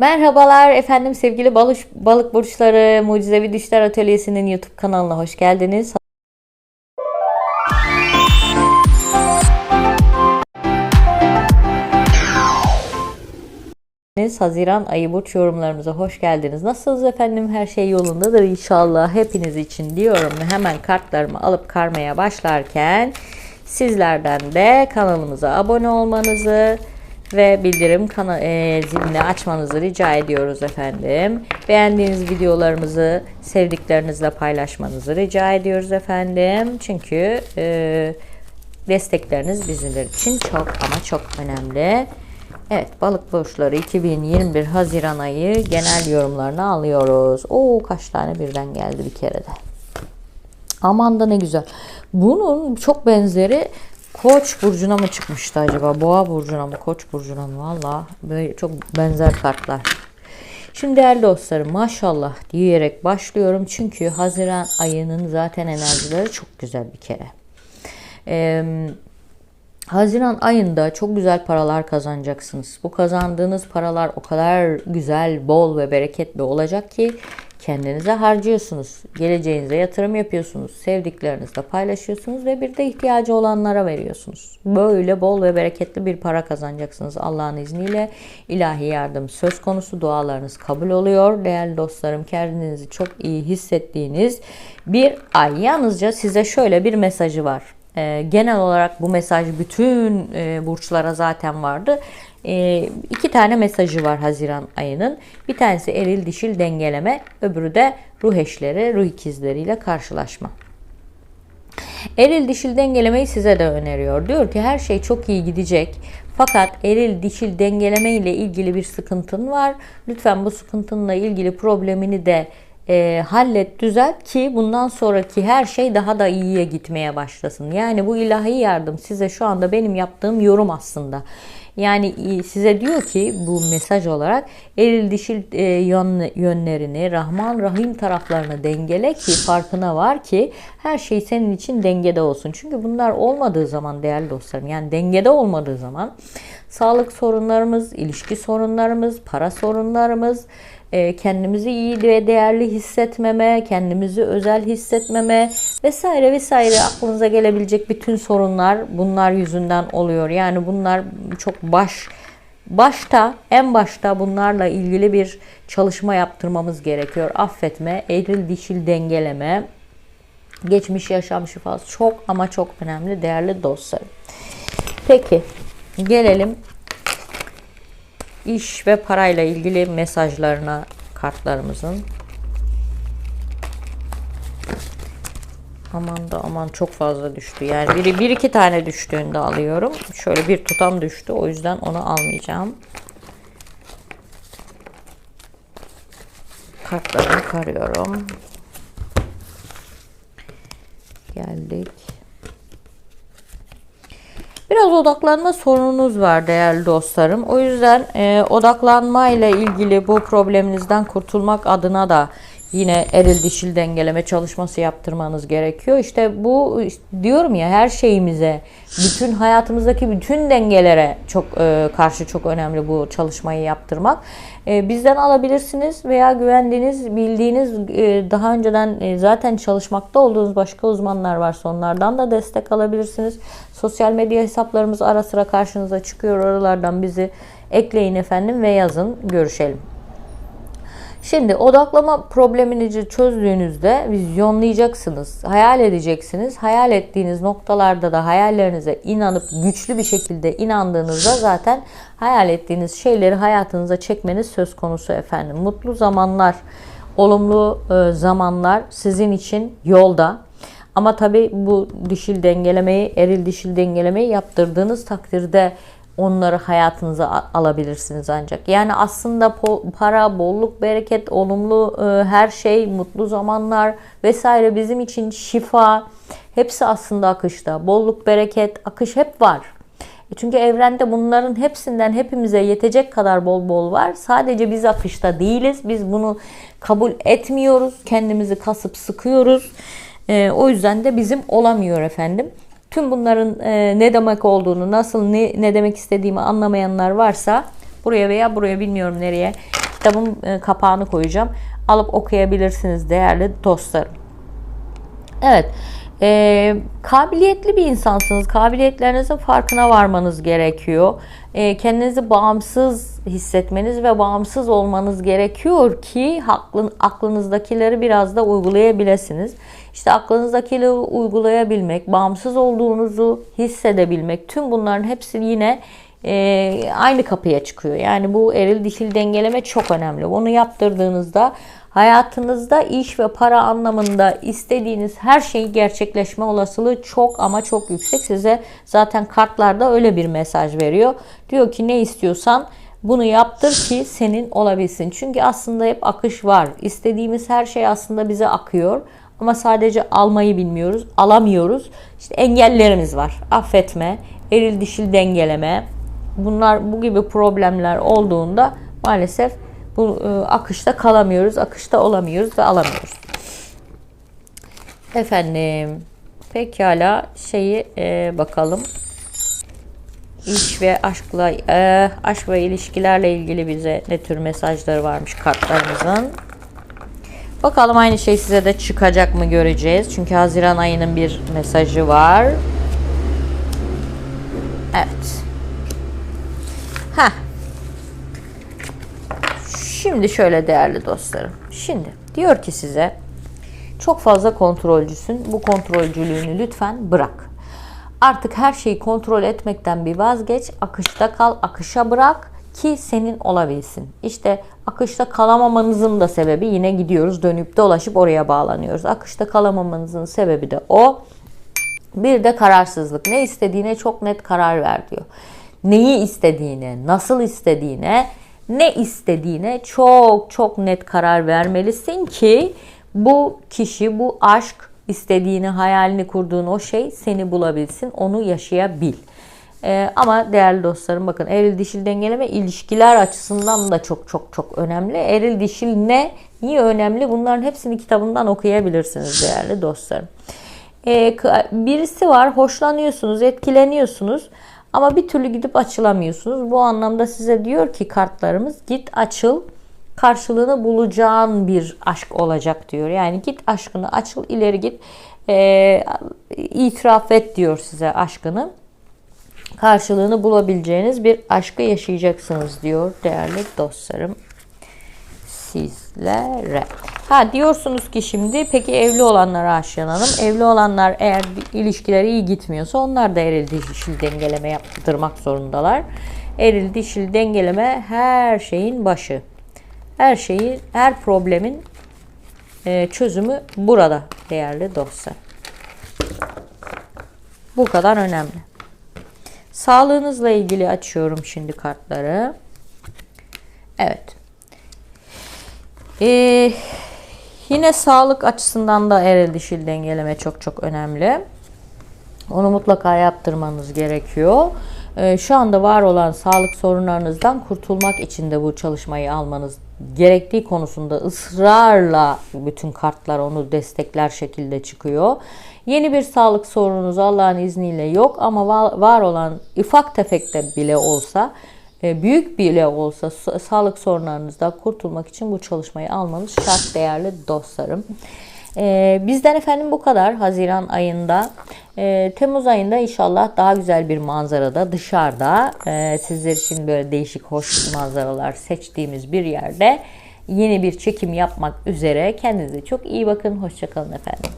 Merhabalar efendim sevgili balık, balık burçları Mucizevi Düşler Atölyesi'nin YouTube kanalına hoş geldiniz. Haziran ayı burç yorumlarımıza hoş geldiniz. Nasılsınız efendim? Her şey yolundadır inşallah. Hepiniz için diyorum. Hemen kartlarımı alıp karmaya başlarken sizlerden de kanalımıza abone olmanızı ve bildirim kana e, zilini açmanızı rica ediyoruz efendim. Beğendiğiniz videolarımızı sevdiklerinizle paylaşmanızı rica ediyoruz efendim. Çünkü e, destekleriniz bizler için çok ama çok önemli. Evet balık burçları 2021 Haziran ayı genel yorumlarını alıyoruz. Oo kaç tane birden geldi bir kere de. Aman da ne güzel. Bunun çok benzeri Koç burcuna mı çıkmıştı acaba? Boğa burcuna mı? Koç burcuna mı? Valla böyle çok benzer kartlar. Şimdi değerli dostlarım maşallah diyerek başlıyorum. Çünkü Haziran ayının zaten enerjileri çok güzel bir kere. Eee Haziran ayında çok güzel paralar kazanacaksınız. Bu kazandığınız paralar o kadar güzel, bol ve bereketli olacak ki kendinize harcıyorsunuz. Geleceğinize yatırım yapıyorsunuz. Sevdiklerinizle paylaşıyorsunuz ve bir de ihtiyacı olanlara veriyorsunuz. Böyle bol ve bereketli bir para kazanacaksınız Allah'ın izniyle. ilahi yardım söz konusu. Dualarınız kabul oluyor. Değerli dostlarım kendinizi çok iyi hissettiğiniz bir ay. Yalnızca size şöyle bir mesajı var. E, genel olarak bu mesaj bütün e, burçlara zaten vardı. E, iki tane mesajı var Haziran ayının. Bir tanesi eril dişil dengeleme, öbürü de ruh eşleri, ruh ikizleriyle karşılaşma. Eril dişil dengelemeyi size de öneriyor. Diyor ki her şey çok iyi gidecek. Fakat eril dişil dengeleme ile ilgili bir sıkıntın var. Lütfen bu sıkıntınla ilgili problemini de e, hallet, düzelt ki bundan sonraki her şey daha da iyiye gitmeye başlasın. Yani bu ilahi yardım size şu anda benim yaptığım yorum aslında. Yani size diyor ki bu mesaj olarak eril dişil e, yönlerini, Rahman Rahim taraflarını dengele ki farkına var ki her şey senin için dengede olsun. Çünkü bunlar olmadığı zaman değerli dostlarım yani dengede olmadığı zaman sağlık sorunlarımız, ilişki sorunlarımız, para sorunlarımız, e, kendimizi iyi ve değerli hissetmeme, kendimizi özel hissetmeme vesaire vesaire aklınıza gelebilecek bütün sorunlar bunlar yüzünden oluyor. Yani bunlar çok baş başta en başta bunlarla ilgili bir çalışma yaptırmamız gerekiyor. Affetme, eril dişil dengeleme, geçmiş yaşam şifası çok ama çok önemli değerli dostlarım. Peki gelelim iş ve parayla ilgili mesajlarına kartlarımızın. Aman da aman çok fazla düştü. Yani biri bir iki tane düştüğünde alıyorum. Şöyle bir tutam düştü. O yüzden onu almayacağım. Kartlarımı karıyorum. Geldik. Biraz odaklanma sorununuz var değerli dostlarım. O yüzden e, odaklanma ile ilgili bu probleminizden kurtulmak adına da yine eril dişil dengeleme çalışması yaptırmanız gerekiyor. İşte bu diyorum ya her şeyimize, bütün hayatımızdaki bütün dengelere çok e, karşı çok önemli bu çalışmayı yaptırmak. E, bizden alabilirsiniz veya güvendiğiniz, bildiğiniz e, daha önceden e, zaten çalışmakta olduğunuz başka uzmanlar varsa onlardan da destek alabilirsiniz. Sosyal medya hesaplarımız ara sıra karşınıza çıkıyor. Oralardan bizi ekleyin efendim ve yazın. Görüşelim. Şimdi odaklama probleminizi çözdüğünüzde vizyonlayacaksınız, hayal edeceksiniz. Hayal ettiğiniz noktalarda da hayallerinize inanıp güçlü bir şekilde inandığınızda zaten hayal ettiğiniz şeyleri hayatınıza çekmeniz söz konusu efendim. Mutlu zamanlar, olumlu e, zamanlar sizin için yolda. Ama tabii bu dişil dengelemeyi, eril dişil dengelemeyi yaptırdığınız takdirde onları hayatınıza alabilirsiniz ancak. Yani aslında para, bolluk, bereket, olumlu e, her şey, mutlu zamanlar vesaire bizim için şifa hepsi aslında akışta. Bolluk, bereket, akış hep var. E, çünkü evrende bunların hepsinden hepimize yetecek kadar bol bol var. Sadece biz akışta değiliz. Biz bunu kabul etmiyoruz. Kendimizi kasıp sıkıyoruz. E, o yüzden de bizim olamıyor efendim. Tüm bunların e, ne demek olduğunu, nasıl ne, ne demek istediğimi anlamayanlar varsa buraya veya buraya bilmiyorum nereye kitabın e, kapağını koyacağım. Alıp okuyabilirsiniz değerli dostlarım. Evet. E, kabiliyetli bir insansınız. Kabiliyetlerinizin farkına varmanız gerekiyor. E, kendinizi bağımsız hissetmeniz ve bağımsız olmanız gerekiyor ki aklın, aklınızdakileri biraz da uygulayabilirsiniz. İşte aklınızdakileri uygulayabilmek, bağımsız olduğunuzu hissedebilmek, tüm bunların hepsi yine e, aynı kapıya çıkıyor. Yani bu eril dişil dengeleme çok önemli. Onu yaptırdığınızda hayatınızda iş ve para anlamında istediğiniz her şeyi gerçekleşme olasılığı çok ama çok yüksek. Size zaten kartlarda öyle bir mesaj veriyor. Diyor ki ne istiyorsan bunu yaptır ki senin olabilsin. Çünkü aslında hep akış var. İstediğimiz her şey aslında bize akıyor. Ama sadece almayı bilmiyoruz, alamıyoruz. İşte engellerimiz var. Affetme, eril dişil dengeleme. Bunlar bu gibi problemler olduğunda maalesef bu e, akışta kalamıyoruz, akışta olamıyoruz ve alamıyoruz. Efendim, pekala şeyi e, bakalım. İş ve aşkla, e, aşk ve ilişkilerle ilgili bize ne tür mesajları varmış kartlarımızın. Bakalım aynı şey size de çıkacak mı göreceğiz. Çünkü Haziran ayının bir mesajı var. Evet. Ha. Şimdi şöyle değerli dostlarım. Şimdi diyor ki size çok fazla kontrolcüsün. Bu kontrolcülüğünü lütfen bırak. Artık her şeyi kontrol etmekten bir vazgeç. Akışta kal, akışa bırak ki senin olabilsin. İşte akışta kalamamanızın da sebebi yine gidiyoruz dönüp dolaşıp oraya bağlanıyoruz. Akışta kalamamanızın sebebi de o. Bir de kararsızlık. Ne istediğine çok net karar ver diyor. Neyi istediğine, nasıl istediğine, ne istediğine çok çok net karar vermelisin ki bu kişi, bu aşk istediğini, hayalini kurduğun o şey seni bulabilsin, onu yaşayabil. Ee, ama değerli dostlarım bakın eril dişil dengeleme ilişkiler açısından da çok çok çok önemli. Eril dişil ne? Niye önemli? Bunların hepsini kitabından okuyabilirsiniz değerli dostlarım. Ee, birisi var hoşlanıyorsunuz, etkileniyorsunuz ama bir türlü gidip açılamıyorsunuz. Bu anlamda size diyor ki kartlarımız git açıl karşılığını bulacağın bir aşk olacak diyor. Yani git aşkını açıl ileri git e, itiraf et diyor size aşkını karşılığını bulabileceğiniz bir aşkı yaşayacaksınız diyor değerli dostlarım sizlere. Ha diyorsunuz ki şimdi peki evli olanlara aşılanalım. Evli olanlar eğer ilişkileri iyi gitmiyorsa onlar da eril dişil dengeleme yaptırmak zorundalar. Eril dişil dengeleme her şeyin başı. Her şeyi, her problemin e, çözümü burada değerli dostlar. Bu kadar önemli. Sağlığınızla ilgili açıyorum şimdi kartları. Evet. Ee, yine sağlık açısından da eril dişil dengeleme çok çok önemli. Onu mutlaka yaptırmanız gerekiyor. Ee, şu anda var olan sağlık sorunlarınızdan kurtulmak için de bu çalışmayı almanız gerektiği konusunda ısrarla bütün kartlar onu destekler şekilde çıkıyor. Yeni bir sağlık sorununuz Allah'ın izniyle yok ama var olan ufak tefek de bile olsa büyük bile olsa sağlık sorunlarınızdan kurtulmak için bu çalışmayı almanız şart değerli dostlarım. Ee, bizden efendim bu kadar Haziran ayında. Ee, Temmuz ayında inşallah daha güzel bir manzarada dışarıda e, sizler için böyle değişik hoş manzaralar seçtiğimiz bir yerde yeni bir çekim yapmak üzere. Kendinize çok iyi bakın. Hoşçakalın efendim.